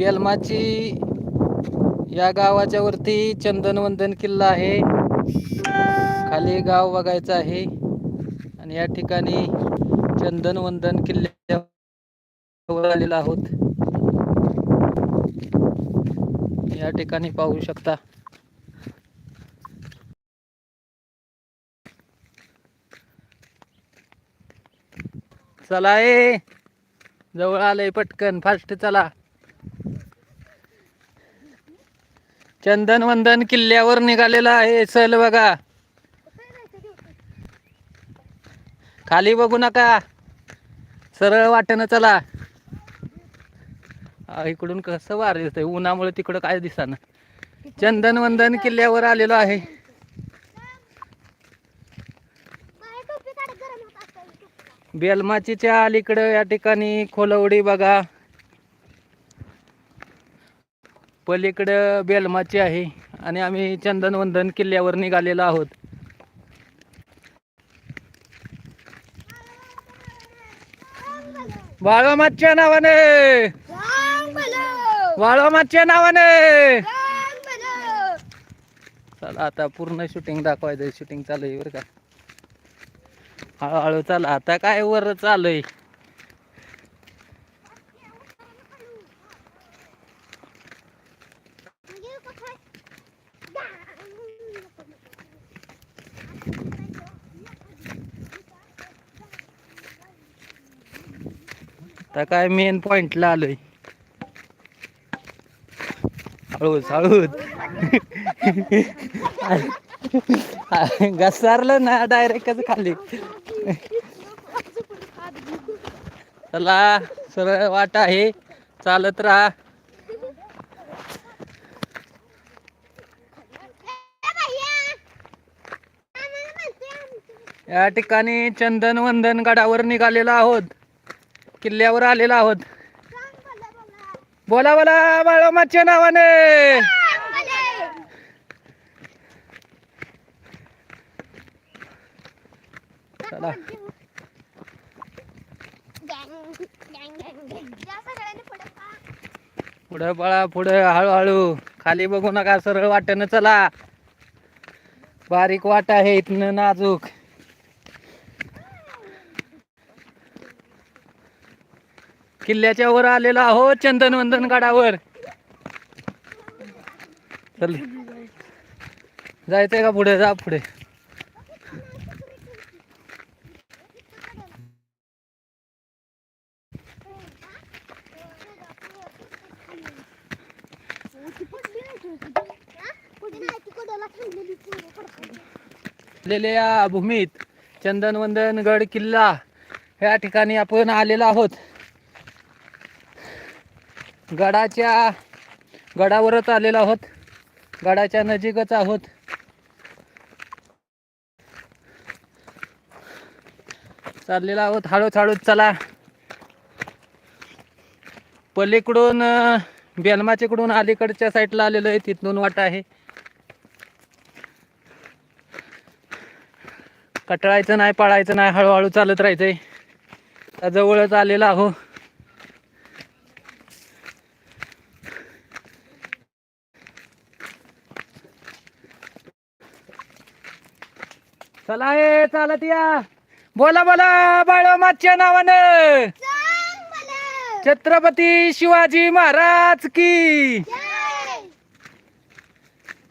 बेलमाची या गावाच्या वरती चंदनवंदन किल्ला आहे. खाली गाव बघायचं आहे. आणि या ठिकाणी चंदनवंदन किल्ल्यावर आलेलो आहोत. या ठिकाणी पाहू शकता. चला ए. जवळ आलंय पटकन. फास्ट चला. चंदन वंदन किल्ल्यावर निघालेला आहे चल बघा. खाली बघू नका. सरळ वाटेनं चला. इकडून कसं वार दिसतंय? उन्हामुळे तिकडं काय दिसाना. चंदन वंदन किल्ल्यावर आलेलो आहे. बेलमाचीच्या अलीकडं या ठिकाणी खोलवडी बघा. पलीकडं बेलमाची आहे आणि आम्ही चंदनवंदन किल्ल्यावर निघालेलो आहोत. वाळोमाच्या नावाने! वाळोमाच्या नावाने! चला आता पूर्ण शूटिंग दाखवायचं शूटिंग चालू आहे बरं का. हळूहळू चला. आता काय वर चालू आहे? आता काय मेन पॉइंटला आलोय. हळूच हळूच. घसारलं ना डायरेक्टच खाली. चला सरळ वाट आहे. चालत राहा. या ठिकाणी चंदन वंदन गडावर निघालेलो आहोत. किल्ल्यावर आलेलो आहोत. बोला बोला बाळोमाच्या नावाने. चला. पुढं पळा पुढं हळूहळू. खाली बघू नका सरळ वाटेनं चला. बारीक वाट आहे इथनं नाजूक. किल्ल्याच्या वर आलेलो आहो चंदनवंदन गडावर. चल. जायचंय का पुढे? जा पुढे. असलेल्या भूमीत चंदनवंदन गड किल्ला. या ठिकाणी आपण आलेलो आहोत. गडाच्या गडावरच आलेलो आहोत. गडाच्या नजीकच आहोत. चाललेलो आहोत. हळूच हळूच चला. पलीकडून अं, बेलमाचीकडून अलीकडच्या साईडला आलेलो आहे. तिथून वाट आहे. कटळायचं नाही पळायचं नाही. हळूहळू चालत राहायचंय. जवळच आलेलो आहो चला ए चालत या. बोला बोला बाळोमाच्या नावानं. छत्रपती शिवाजी महाराज की.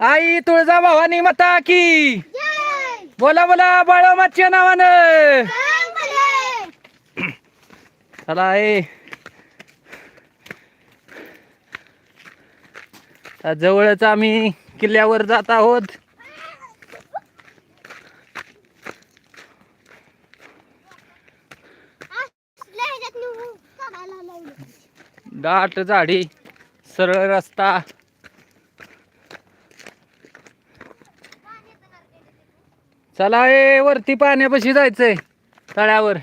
आई तुळजाभवानी माता की. बोला बोला बाळोमाच्या नावानं. चला आहे जवळच आम्ही किल्ल्यावर जात आहोत. दाट झाडी सरळ रस्ता. चला ए वरती पाण्यापाशी जायचंय तळ्यावर.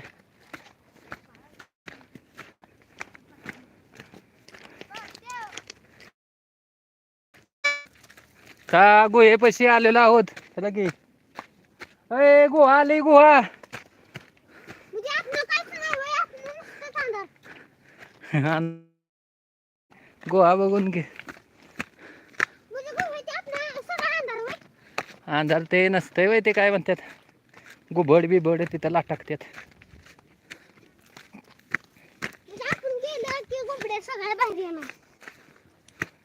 का गुहेपाशी आलेलो आहोत? चला की. अय गुहा आली गुहा. गोवा बघून घे. अंधार ते नसतंय वय ते काय म्हणतात? गुबड बिबड तिथं लाटाकतात म्हणजे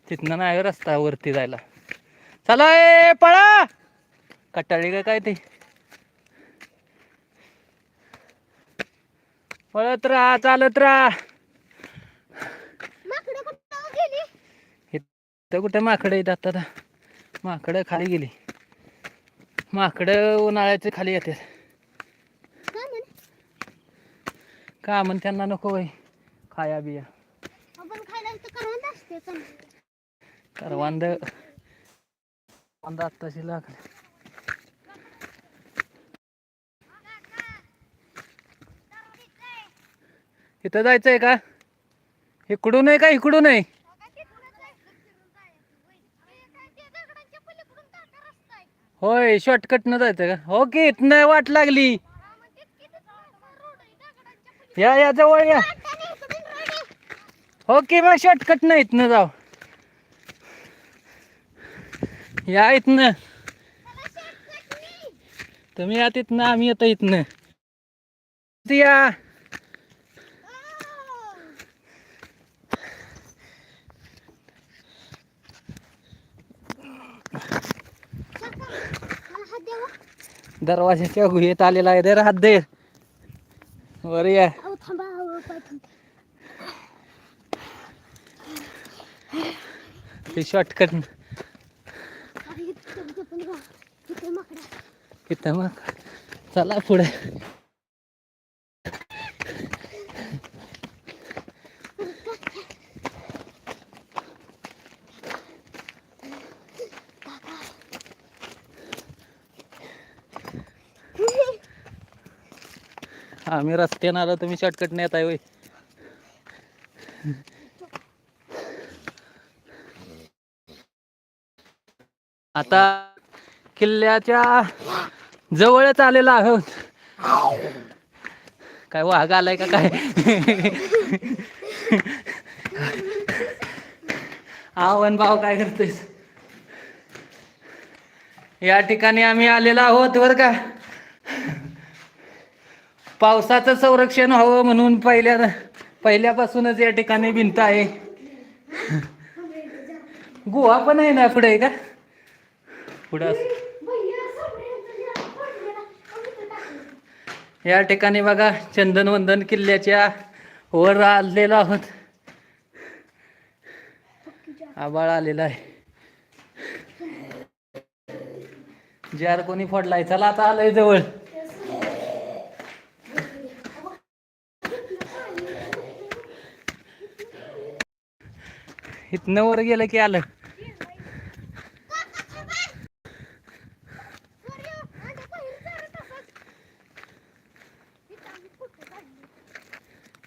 तिथनं नाही रस्ता वरती जायला. चला ए पळा! कटाळी का काय ते? पळत राहा चालत राहा माकडं कुठं गेली इथं कुठे माकडं येतात आता माकडं खाली गेली. माकडं उन्हाळ्याचे खाली येतात. का म्हणे त्यांना नको वय खाया बिया. करवंद. करवांद आत्ताशी लागले. इथं जायचंय का? इकडून आहे का? इकडून आहे? होय शॉर्टकट न जायचं का? हो की इथनं वाट लागली. या या जवळ या. हो मग शॉर्टकट ना इथनं जाऊ या इथनं. तुम्ही या तिथनं आम्ही येतो इथनं. या. दरवाजाच्या गुहेत आलेला आहे. दर हात दे. वर या. ते शॉर्टकट. इथं मग चला पुढे. आम्ही रस्त्यानं आलो तुम्ही शॉर्टकट येत आहे वय आता किल्ल्याच्या जवळच आलेलो आहोत. काय वाघ आलाय का काय? आवन भाव काय करतोय या ठिकाणी आम्ही आलेलो आहोत बर का? पावसाचं संरक्षण व्हावं म्हणून पहिल्या पहिल्यापासूनच या ठिकाणी भिंत आहे. गुहा पण आहे ना पुढे का? पुढं या ठिकाणी बघा चंदन वंदन किल्ल्याच्या वर आलेलो आहोत. आबाळ आलेला आहे. जार कोणी फोडलाय चला आता आलोय जवळ. इथनं वर गेलं की आलं.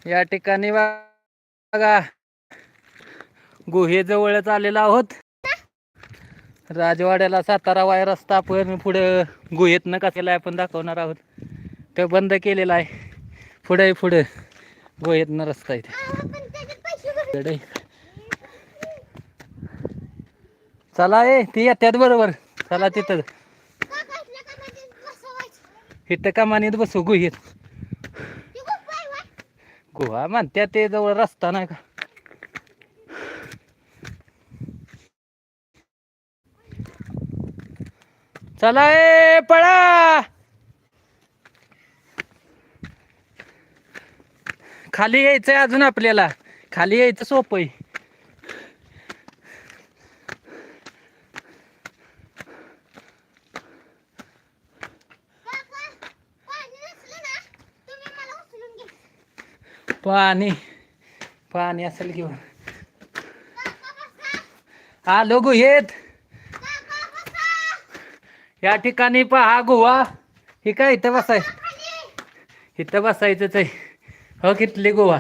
या ठिकाणी बघा गुहेजवळच आलेलो आहोत. राजवाड्याला सातारा वाय रस्ता आपण पुढं गुहेतनं कसेला आपण दाखवणार आहोत. तो बंद केलेला आहे. पुढे पुढं. गुहेतनं रस्ता आहे चला ए ती येत्यात बरोबर. चला तिथं. इथं कमानीत बसू गुहेत. गुहा म्हणत्या ते जवळ रस्ता नाही का? चला ए पळा! खाली यायचंय अजून आपल्याला. खाली यायचं सोपं आहे काका, पाणी नसलं ना, तुम्ही मला उचलून घ्या. पाणी पाणी असेल घेऊन हा लोगो आलो गुहेत या ठिकाणी पहा गोवा हे काय इथं बसाय इथं बसायचंच आहे हो कितली गोवा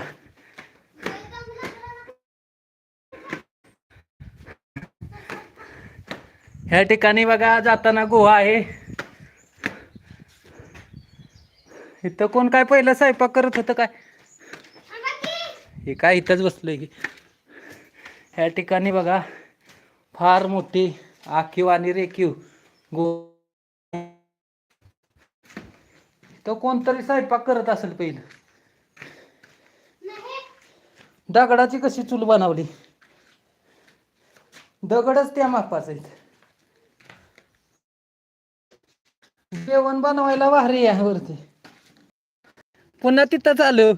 ह्या ठिकाणी बघा जाताना गुहा आहे. इथं कोण काय पहिलं स्वयंपाक करत होतं काय? हे काय इथंच बसलोय की. ह्या ठिकाणी बघा फार मोठी आखीव आणि रेखीव गो तो कोणतरी स्वयंपाक करत असेल पहिलं. दगडाची कशी चूल बनवली? दगडच त्या मापाचा आहेत. जेवण बनवायला भारी आहे वरती. पुन्हा तिथंच चालू.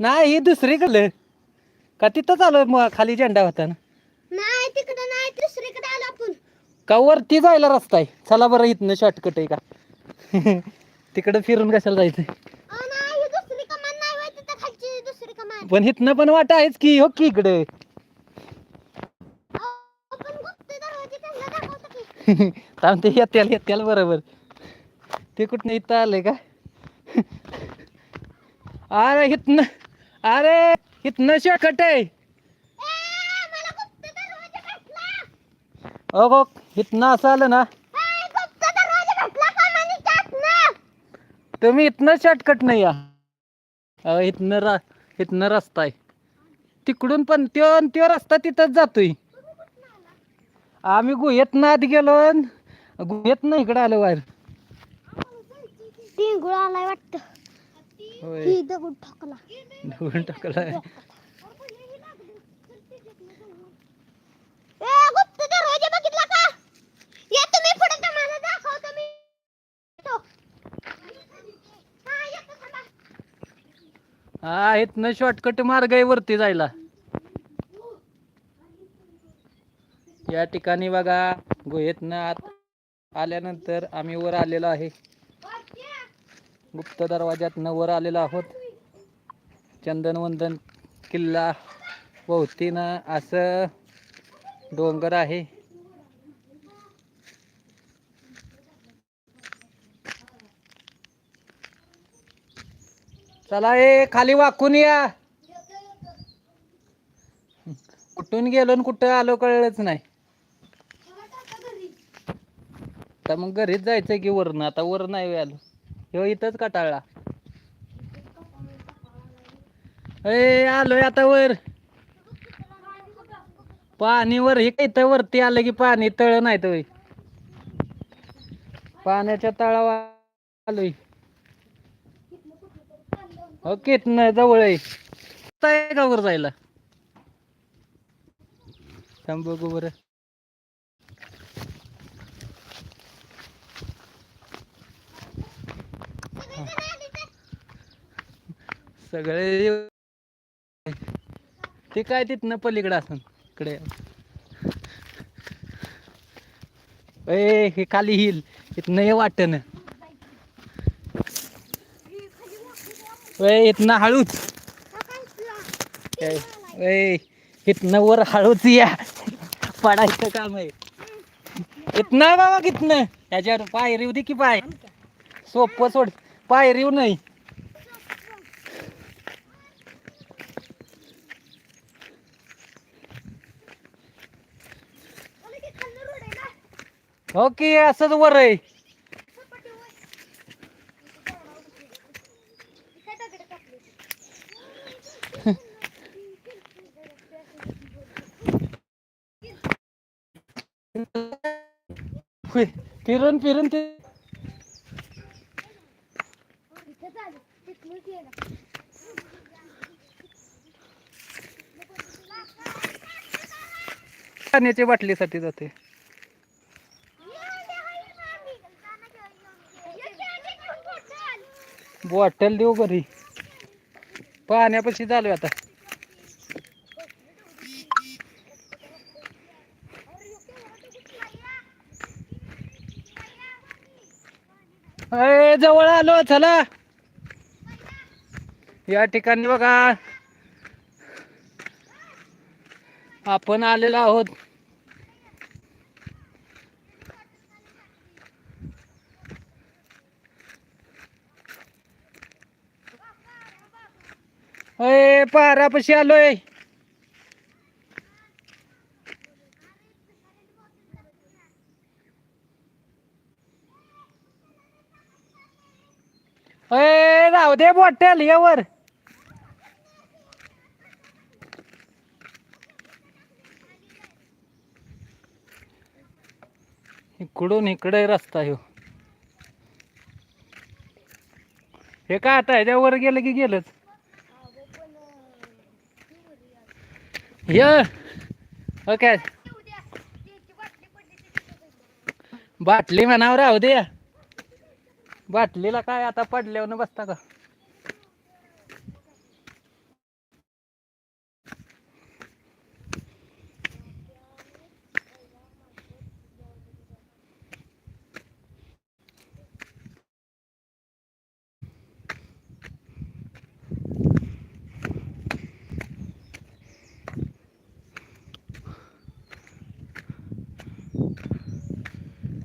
नाही ही दुसरीकडलं. का तिथंच आलो मग खाली झेंडा होता ना? नाही तिकडे नाही दुसरीकडे आलो आपण. का वरती जायला रस्ता आहे? चला बरं इथनं शॉर्टकट आहे का? तिकडं फिरून कशाला जायचं अ, नाही ही दुसरी कमान नाही होय तिथं खालची दुसरी कमान. पण इथनं पण वाट आहेच की हो की इकडे? अहो, आपण गुप्त दरवाजे त्यांना दाखवतो की. थांब ते येत्याल येत्याल बरोबर. ते कुठनं इथं आलंय का? अरे इथनं. अरे इथनं शॉर्टकट आहे. ए, मला इथनं असं आलं ना. तुम्ही इथनं शॉर्टकट नाही या. अ, इथनं रा इथनं रस्ता आहे. तिकडून पण त्यो अन त्यो रस्ता तिथंच जातोय. आम्ही गुहेतनं आधी गेलो गुहेतनं इकडं आलो बाहेर. टिंगुळ आलाय वाटतं. होय. ही दगड ठोकला. मी तो. हा. हा इथनं शॉर्टकट मार्ग आहे वरती जायला. या ठिकाणी बघा गुहेतनं आत आल्यानंतर आम्ही वर आलेलो आहे. गुप्त दरवाज्यात वर आलेलो आहोत. चंदनवंदन किल्ला भोवतीनं असं डोंगर आहे. चला ए खाली वाकून या. कुठून गेलो आणि कुठं आलो कळलंच नाही. तर मग घरीच जायचं की वरनं? आता वर नाही आलो. ह्यो इथंच कटाळला ए आलोय आता वर. पाणी वर हे काय इथं वरती आलं की पाणी तळ नाही तर पाण्याच्या तळावर आलोय. हो कितन जवळ आहे. आहे का वर जायला? थांब बघू बरं. सगळे ते काय तिथनं पलीकडे असन इकडे. ए हे खाली हिल. इथनं हे वाटन. ए इथनं हळूच. ए, इथनं वर हळूच या. पडायचं काम आहे. इथनं बाबा कितनं त्याच्यावर पायरी दे की पाय? सोपं सोड. पायरीव नाही. ओके असंच वर आहे. फिरून फिरून ते पाण्याच्या बाटलीसाठी जाते. बॉटल देऊ घरी. पाण्यापाशी चालू आता. अरे जवळ आलो चला. या ठिकाणी बघा. आपण आलेलो आहोत. अय पारापाशी आलोय. अय राहू दे बॉटल यावर इकडून इकडे रस्ता हो हे का आता ह्याच्यावर गेलं की गेलंच? ये. ओके. बाटली म्हणावर राहू दे. बाटलीला काय आता पडल्यावर बसता का?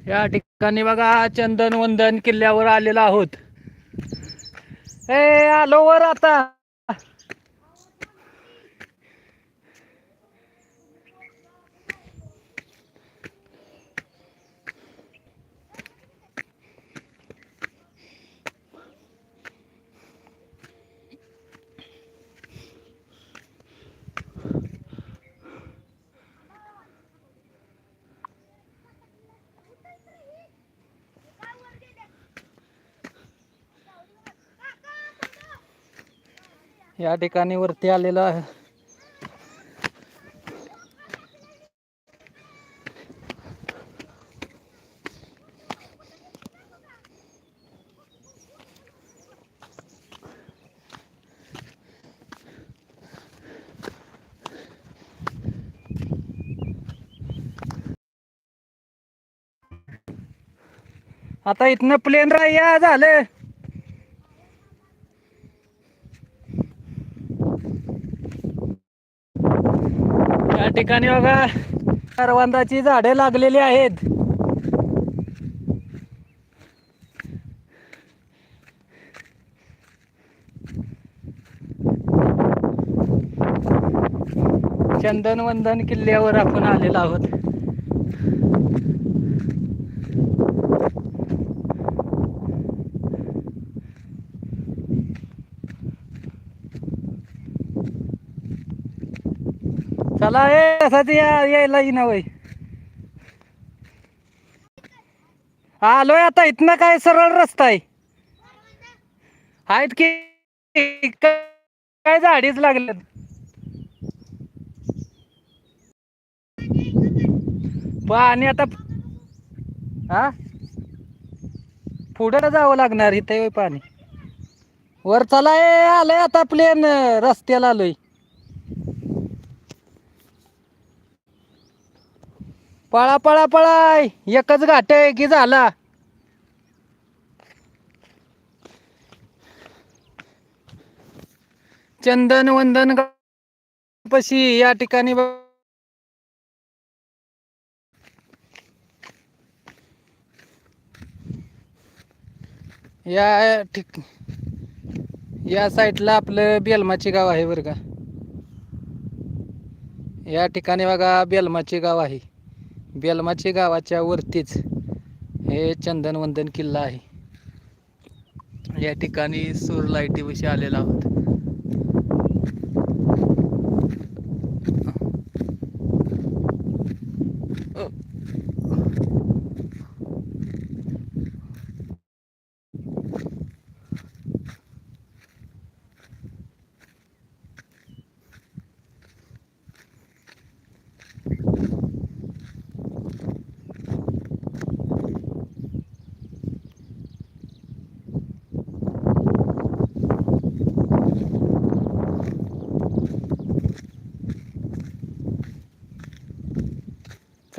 या ठिकाणी बघा चंदन वंदन किल्ल्यावर आलेलो आहोत. ए आलो वर आता. या ठिकाणी वरती आलेलो आहे. आता इथनं प्लेन राह्या झालं. ठिकाणी बघा. करवंदाची झाडे लागलेली आहेत. चंदन वंदन किल्ल्यावर आपण आलेलो आहोत. चला ए असं या यायला येईना वय. आलोय आता इथनं काय सरळ रस्ता आहे. आहेत की काय झाडीच लागले पाणी आता हा? पुढं जावं लागणार इथे पाणी. वर चला ए आलंय आता प्लेन रस्त्याला आलोय. पळा पळा पळाय एकच घाट आहे की झाला? चंदन वंदन पशी या ठिकाणी या ठिक या साईडला आपलं बेलमाची गाव आहे बरं का. या ठिकाणी बघा बेलमाची गाव आहे. बेलमाचे गावाच्या वरतीच हे चंदनवंदन किल्ला आहे. या ठिकाणी सूर लाईटीपाशी आलेला आहोत.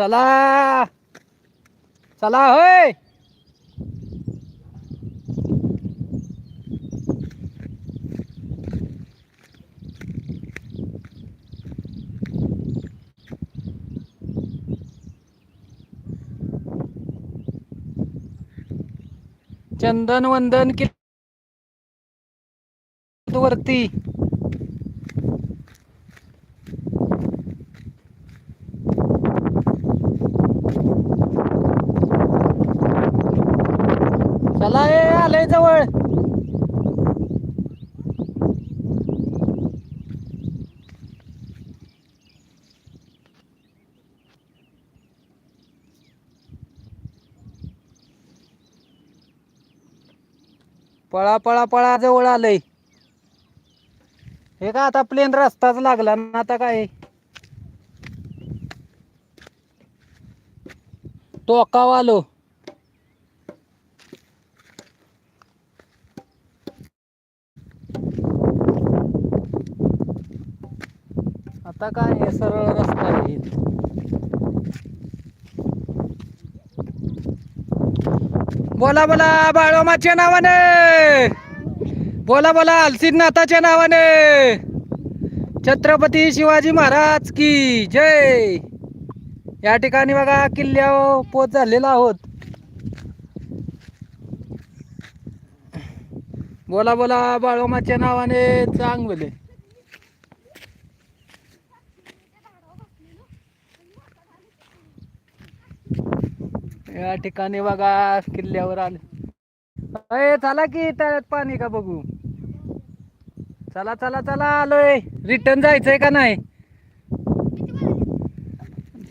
चला. चला होय. चंदन वंदन कि वरती चला ए आलंय जवळ पळा पळा पळा जवळ आलंय. हे का आता प्लेन रस्ताच लागला ना आता काय? टोकाव आलो. आता काय आहे, सरळ रस्ता आहे बोला बोला बाळोमाच्या नावाने. बोला बोला अलसिद्धनाथाच्या नावाने. छत्रपती शिवाजी महाराज की जय. या ठिकाणी बघा किल्ल्यावर पोच झालेला आहोत. बोला बोला बाळोमाच्या नावाने चांग बोले या ठिकाणी बघा किल्ल्यावर आले. अय चला की तळ्यात पाणी का बघू? चला चला चला आलोय. रिटर्न जायचंय का नाही?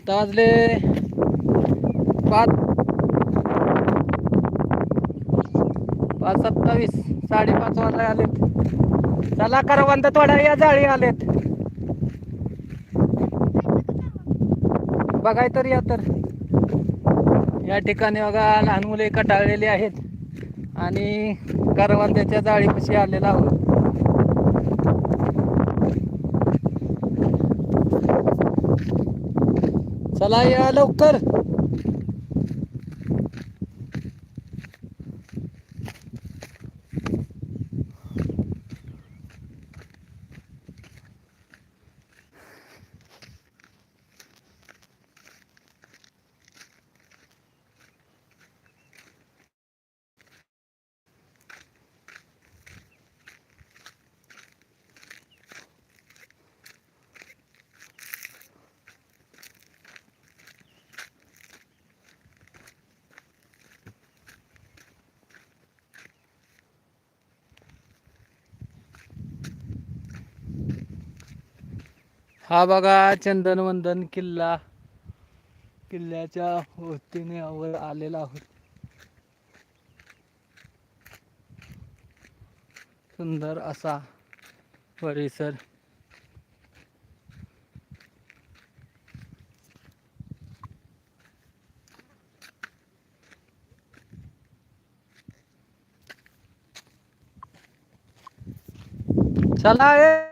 ताजले. वाजले पाच पाच सत्तावीस साडेपाच वाजता आलेत. चला करवंत थोडा या जाळी आलेत. बघाय तर या तर. या ठिकाणी बघा लहान मुले कटाळलेली आहेत. आणि करवंद्याच्या जाळीपाशी आलेला आहोत. चला या लवकर. हा बघा चंदनवंदन किल्ला. किल्ल्याच्या वतीने वर आलेला आहोत. सुंदर असा परिसर. चला ए!